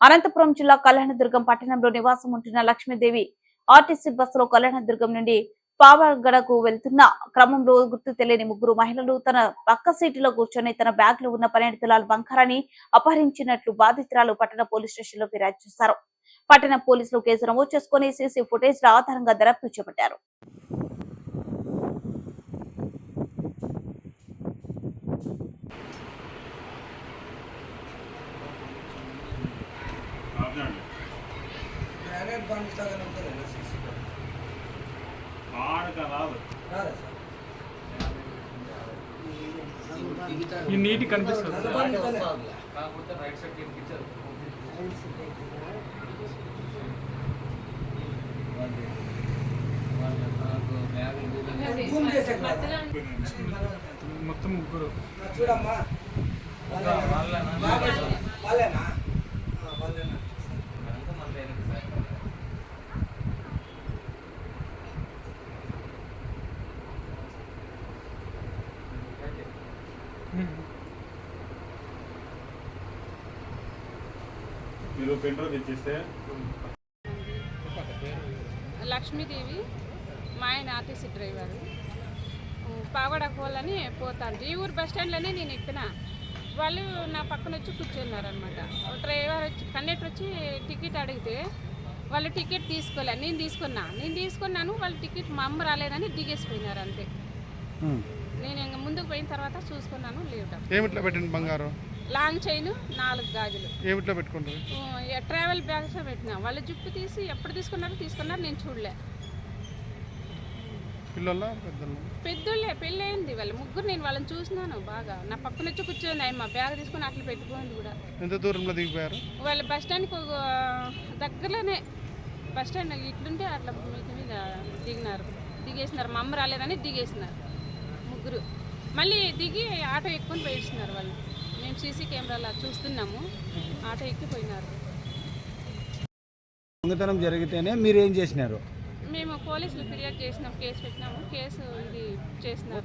అనంతపురం జిల్లా కళ్యాణదుర్గం పట్టణంలో నివాసం ఉంటున్న లక్ష్మీదేవి ఆర్టీసీ బస్సులో కళ్యాణదుర్గం నుండి పావగడకు వెళ్తున్న క్రమంలో గుర్తు తెలియని ముగ్గురు మహిళలు తన పక్క సీటులో కూర్చొని తన బ్యాగ్లో ఉన్న పన్నెండు తులాల బంగారాన్ని అపహరించినట్లు బాధితురాలు పట్టణ పోలీస్ స్టేషన్లో ఫిర్యాదు చేశారు. పట్టణ పోలీసులు కేసు నమోదు చేసుకుని సీసీ ఫుటేజ్ ఆధారంగా దర్యాప్తు చేపట్టారు. గ్రానైట్ పండుతాగానే ఉంటుంది కదా సీసీ రాదు సార్? ఈ నీటి కనిపిస్తుంది. కాకపోతే రైట్ సైడ్ రాదా? మొత్తం ముగ్గురు. చూడమ్మా. వాళ్ళేనా? వాళ్ళేనా? వాళ్ళేనా? వాళ్ళేనా ఆ, వాళ్ళేనా మీరు పెట్రోల్ తెచ్చిస్తే? లక్ష్మీదేవి మా ఆయన ఆర్టీసీ డ్రైవర్. పావడ పోలని పోతాను ఈ ఊరు బస్ స్టాండ్లోనే నేను ఎక్కిన. వాళ్ళు నా పక్కన వచ్చి కూర్చున్నారనమాట డ్రైవర్ వచ్చి కండక్టర్ వచ్చి టికెట్ అడిగితే వాళ్ళు టికెట్ తీసుకోలే. నేను తీసుకున్నా. నేను తీసుకున్నాను. వాళ్ళు టికెట్ మా అమ్మ రాలేదని దిగేసిపోయినారు అంతే. నేను ఇంక ముందుకు పోయిన తర్వాత చూసుకున్నాను లేవటం ఏమిట్లో పెట్టండి బంగారం? లాంగ్ చైన్ నాలుగు గాజులు. ఏమిట్లో పెట్టుకుంటారు ట్రావెల్ బ్యాగ్స్ పెట్టినా. వాళ్ళ జుప్పు తీసి ఎప్పుడు తీసుకున్నారో తీసుకున్నారు నేను చూడలే. పిల్లల పెద్దలు పెద్దోళ్ళే పెళ్ళయింది వాళ్ళ. ముగ్గురు నేను వాళ్ళని చూసినాను బాగా. నా పక్కన వచ్చి కూర్చొని అయ్యమ్మ బ్యాగ్ తీసుకొని అట్లా పెట్టుకోండి కూడా. ఎంత దూరంలో దిగిపోయారు? వాళ్ళ బస్ స్టాండ్కి దగ్గరలోనే. బస్ స్టాండ్ ఇట్లుంటే అట్లా మీద మీద దిగినారు. దిగేసినారు. మా అమ్మ రాలేదని దిగేసినారు. ముగ్గురు. మళ్ళీ దిగి ఆటో ఎక్కుకొని పోయిస్తున్నారు వాళ్ళు. మేము సీసీ కెమెరాలో చూస్తున్నాము. ఆటో ఎక్కిపోయినారు. దొంగతనం జరిగితేనే మీరు ఏం చేసినారు? మేము పోలీసులు ఫిర్యాదు చేసినాం కేసు పెట్టినాము. కేసు ఇది చేసినారు